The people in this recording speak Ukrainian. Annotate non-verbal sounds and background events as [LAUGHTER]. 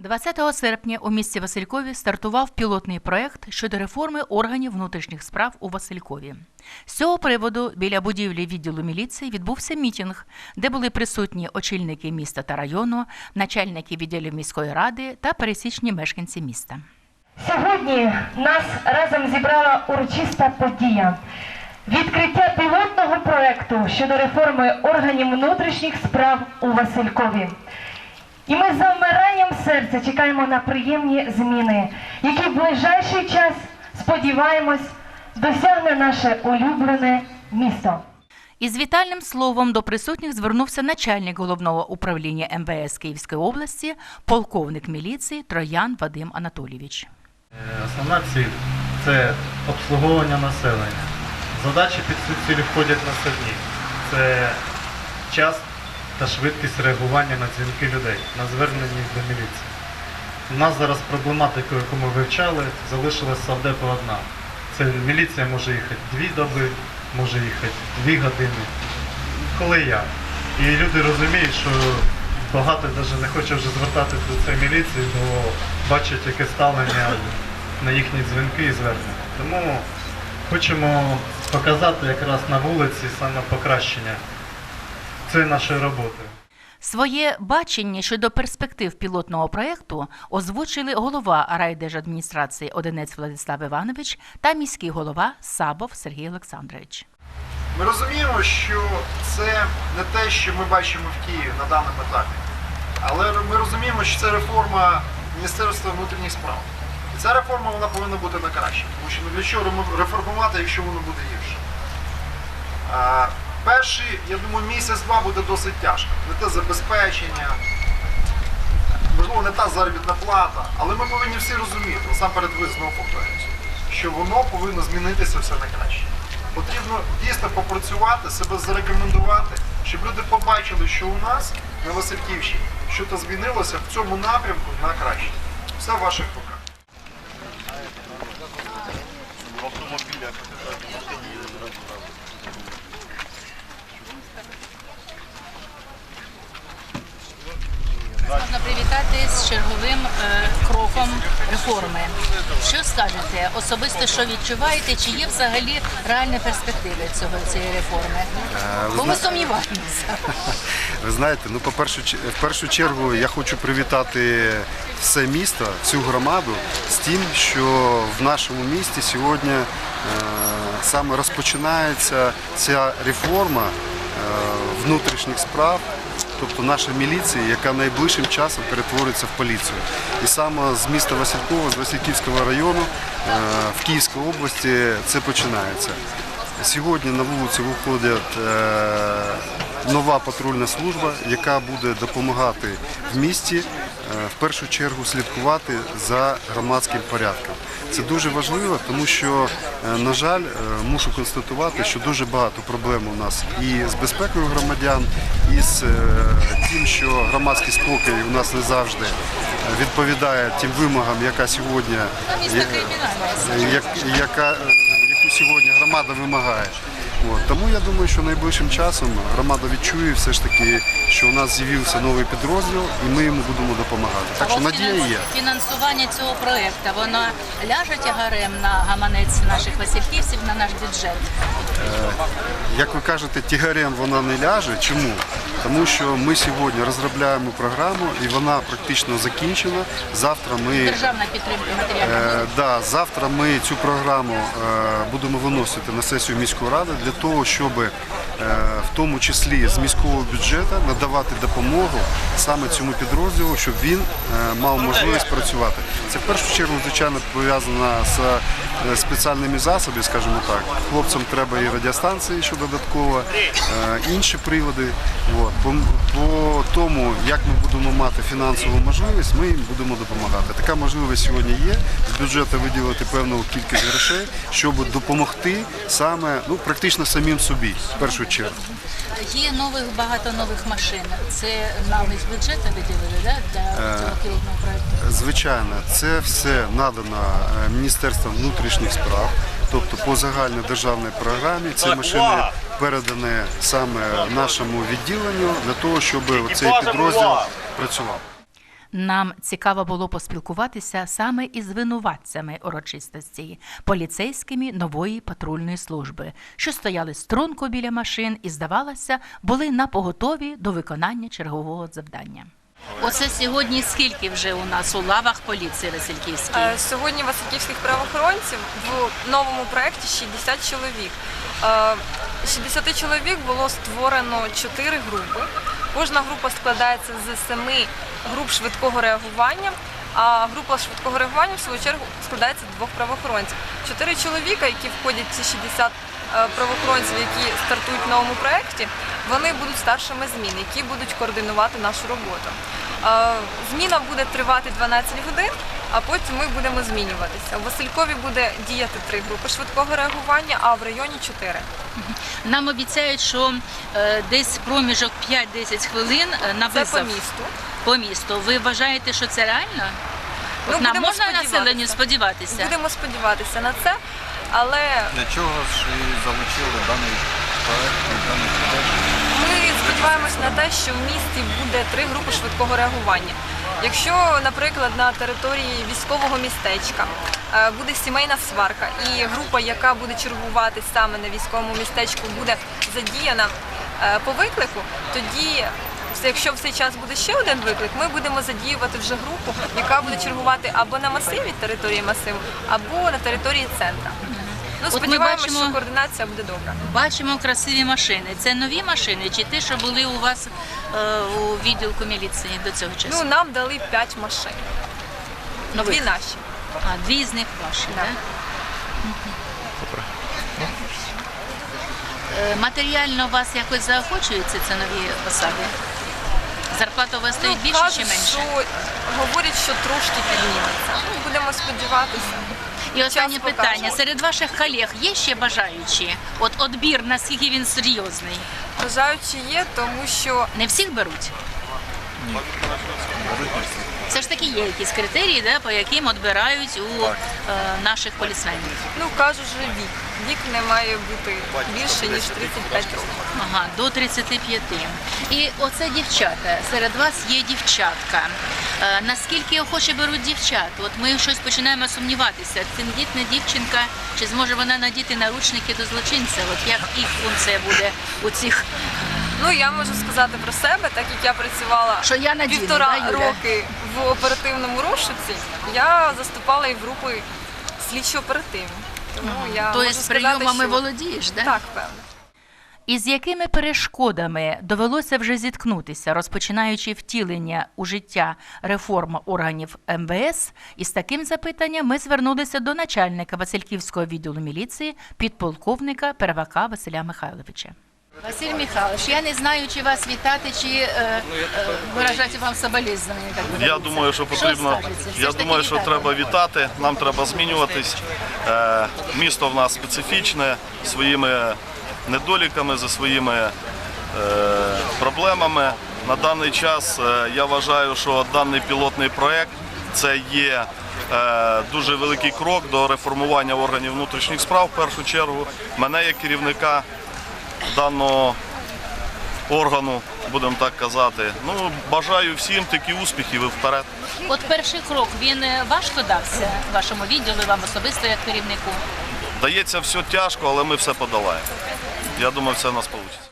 20 серпня у місті Василькові стартував пілотний проект щодо реформи органів внутрішніх справ у Василькові. З цього приводу біля будівлі відділу міліції відбувся мітінг, де були присутні очільники міста та району, начальники відділів міської ради та пересічні мешканці міста. Сьогодні нас разом зібрала урочиста подія. Відкриття пілотного проекту щодо реформи органів внутрішніх справ у Василькові. І ми з завмиранням серця чекаємо на приємні зміни, які в ближайший час, сподіваємось, досягне наше улюблене місто. Із вітальним словом до присутніх звернувся начальник головного управління МВС Київської області, полковник міліції Троян Вадим Анатолійович. Е, Основна ціль це обслуговування населення. Задачі під цю ціль входять наступні. Це час та швидкість реагування на дзвінки людей, на звернення до міліції. У нас зараз проблематика, яку ми вивчали, залишилась совдепо одна. Це міліція може їхати дві доби, може їхати дві години. Коли як. І люди розуміють, що багато навіть не хоче вже звертатися до цієї міліції, бо бачать, яке ставлення на їхні дзвінки і звернення. Тому хочемо показати якраз на вулиці саме покращення цієї нашої роботи. Своє бачення щодо перспектив пілотного проєкту озвучили голова райдержадміністрації Одинець Владислав Іванович та міський голова Сабов Сергій Олександрович. Ми розуміємо, що це не те, що ми бачимо в Києві на даному етапі. Але ми розуміємо, що це реформа Міністерства внутрішніх справ. І ця реформа вона повинна бути на краще. Тому що для чого реформувати, якщо воно буде гірше? Перший, я думаю, місяць-два буде досить тяжко. Не те забезпечення, можливо, не та заробітна плата, але ми повинні всі розуміти, насамперед ви знову повторююся, що воно повинно змінитися все на краще. Потрібно дійсно попрацювати, себе зарекомендувати, щоб люди побачили, що у нас на Васильківщині щось змінилося в цьому напрямку на краще. Все в ваших руках. Можна привітати з черговим е, кроком реформи. Що скажете особисто, що відчуваєте? Чи є взагалі реальні перспективи цього цієї реформи? Бо ми сумніваємося. [LAUGHS] Ви знаєте, ну по першу в першу чергу я хочу привітати все місто, всю громаду з тим, що в нашому місті сьогодні е, саме розпочинається ця реформа е, внутрішніх справ. Тобто наша міліція, яка найближчим часом перетвориться в поліцію. І саме з міста Василькова, з Васильківського району е, в Київській області це починається. Сьогодні на вулицю виходить е, нова патрульна служба, яка буде допомагати в місті е, в першу чергу слідкувати за громадським порядком. Це дуже важливо, тому що, е, на жаль, мушу констатувати, що дуже багато проблем у нас і з безпекою громадян, і з тим, що громадський спокій у нас не завжди відповідає тим вимогам, яка сьогодні яка, сьогодні громада вимагає. От. Тому я думаю, що найближчим часом громада відчує все ж таки, що у нас з'явився новий підрозділ і ми йому будемо допомагати. Так що надія є. Фінансування цього проєкту, воно ляже тягарем на гаманець наших васильківців, на наш бюджет. Як ви кажете, тягарем вона не ляже. Чому? Тому що ми сьогодні розробляємо програму і вона практично закінчена. Завтра ми Державна підтримка матеріальна. Е, да, завтра ми цю програму е, будемо виносити на сесію міської ради для того, щоб е, в тому числі з міського бюджету надавати допомогу саме цьому підрозділу, щоб він е, мав можливість працювати. Це в першу чергу, звичайно, пов'язано з спеціальними засобами, скажімо так. Хлопцям треба і радіостанції, що додатково, е, інші приводи. По, тому, як ми будемо мати фінансову можливість, ми їм будемо допомагати. Така можливість сьогодні є. З бюджету виділити певну кількість грошей, щоб допомогти саме ну, практично самим собі, в першу чергу. Є нових багато нових машин. Це нам із бюджету виділили да, для цього пілотного проєкту. Звичайно, це все надано е, Міністерством внутрішніх справ, тобто по загальній державній програмі ці машини передані саме нашому відділенню для того, щоб цей підрозділ працював. Нам цікаво було поспілкуватися саме із винуватцями урочистості, поліцейськими нової патрульної служби, що стояли струнко біля машин і, здавалося, були на поготові до виконання чергового завдання. Оце сьогодні скільки вже у нас у лавах поліції Васильківській? Е, Сьогодні васильківських правоохоронців в новому проєкті 60 чоловік. Е, 60 чоловік було створено 4 групи. Кожна група складається з 7 груп швидкого реагування. А група швидкого реагування, в свою чергу, складається з двох правоохоронців. Чотири чоловіка, які входять в ці 60 е, правоохоронців, які стартують в новому проєкті, вони будуть старшими змін, які будуть координувати нашу роботу. Зміна буде тривати 12 годин, а потім ми будемо змінюватися. У Василькові буде діяти три групи швидкого реагування, а в районі чотири. Нам обіцяють, що е, десь проміжок 5-10 хвилин е, на Це визов по місту. по місту. Ви вважаєте, що це реально? Ну, нам будемо можна сподіватися. населенню сподіватися? Будемо сподіватися на це, але Для чого ж і залучили даний проект? Сподіваємось на те, що в місті буде три групи швидкого реагування. Якщо, наприклад, на території військового містечка е, буде сімейна сварка, і група, яка буде чергувати саме на військовому містечку, буде задіяна е, по виклику, тоді. Якщо в цей час буде ще один виклик, ми будемо задіювати вже групу, яка буде чергувати або на масиві території масиву, або на території центра. Ну, ми бачимо- що координація буде добра. Бачимо красиві машини. Це нові машини чи ті, що були у вас е, у відділку міліції до цього часу? Ну, нам дали 5 машин. Нових. Дві наші. А, дві з них ваші, Да. так? Е, Матеріально вас якось заохочуються це нові посади? Зарплата у вас стоїть більше кажуть, чи менше? Що, говорять, що трошки підніметься. Ну, будемо сподіватися. І останнє питання. Серед ваших колег є ще бажаючі? От отбір, наскільки він серйозний? Бажаючі є, тому що Не всіх беруть? Беруть не всі. Все ж таки є якісь критерії, да, по яким відбирають у е, наших полісменів. ну кажуть, що вік. Вік не має бути більше ніж 35 років. Ага, до 35. І оце дівчата. Серед вас є дівчатка. Е, наскільки охоче беруть дівчат? От ми щось починаємо сумніватися. Тендітна дівчинка, чи зможе вона надіти наручники до злочинця? От як їх функція буде у цих Ну я можу сказати про себе, так як я працювала Що я надіну, півтора да, Юля? роки в оперативному розшуці, я заступала і в групи слідчо оперативні. Тому я Тобто можу з сказати, прийомами що... володієш, да? Так, певно. Із якими перешкодами довелося вже зіткнутися, розпочинаючи втілення у життя реформ органів МВС, із таким запитанням ми звернулися до начальника Васильківського відділу міліції, підполковника Первака Василя Михайловича. Василь Михайлович, я не знаю, чи вас вітати, чи е, е, виражати вам соболезновання. як Я думаю, що потрібно. Я думаю, що вітати. треба вітати. Нам треба змінюватись. Е, Місто в нас специфічне своїми недоліками, за своїми е, проблемами. На даний час е, я вважаю, що даний пілотний проект це є е, дуже великий крок до реформування органів внутрішніх справ. В першу чергу мене як керівника даного органу, будемо так казати. Ну бажаю всім такі успіхів і вперед. От перший крок він е, важко дався вашому відділу, вам особисто як керівнику. Дається все тяжко, але ми все подолаємо. Я думаю, все в нас вийде.